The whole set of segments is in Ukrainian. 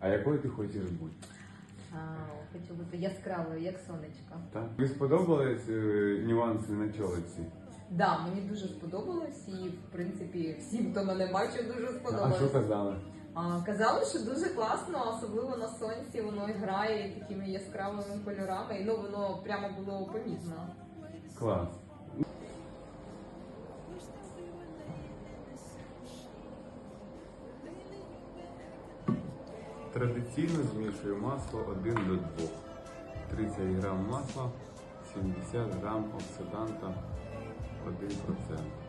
А якою ти хочеш бути? А, хочу бути яскравою, як сонечко. Так? Тобі сподобались е, нюанси на чолиці? Да, мені дуже сподобалось і в принципі всім, хто мене бачив, дуже А сподобалось. що казали? А, казали, що дуже класно, особливо на сонці, воно грає такими яскравими кольорами, і ну воно прямо було помітно. Клас. Традиційно змішую масло 1 до 2. 30 грам масла, 70 грам оксиданта 1%.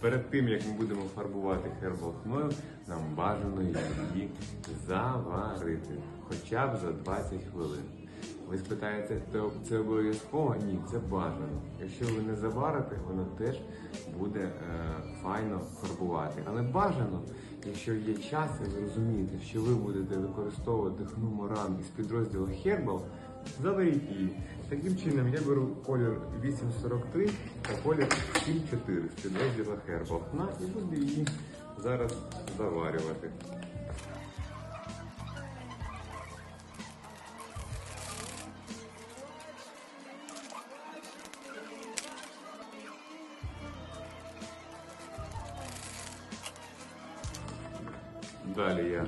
Перед тим як ми будемо фарбувати хербохною, нам бажано її заварити хоча б за 20 хвилин. Ви спитаєте, «То це обов'язково? Ні, це бажано. Якщо ви не заварите, воно теж буде е, файно фарбувати. Але бажано, якщо є час і ви розумієте, що ви будете використовувати хну із підрозділу Herbal, заваріть її. Таким чином я беру колір 843 та колір 74 з підрозділу Herbal Хна і буду її зараз заварювати. Далі я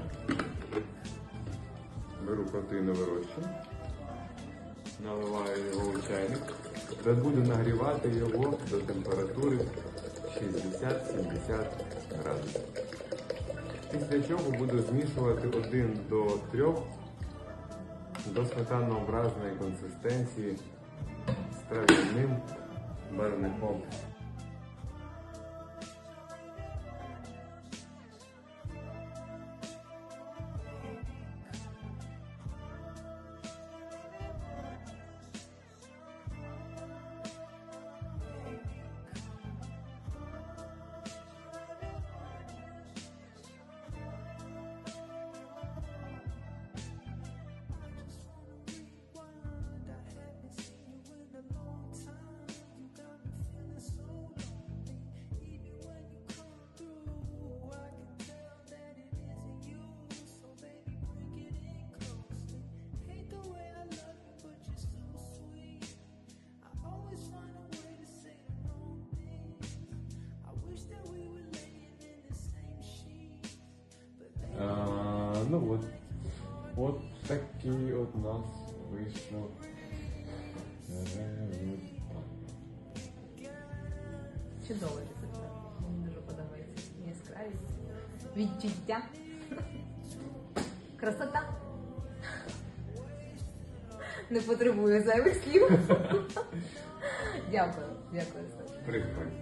беру протеїновий розчин, наливаю його у чайник та буду нагрівати його до температури 60-70 градусів. Після чого буду змішувати 1 до 3 до сметанообразної консистенції з трав'яним барвником. Ну от. От такий от нас вийшов. Чудовий результат. Мені дуже подобається. Яскравість, відчуття, красота. Не потребує зайвих слів. Дякую, дякую. Прикольно.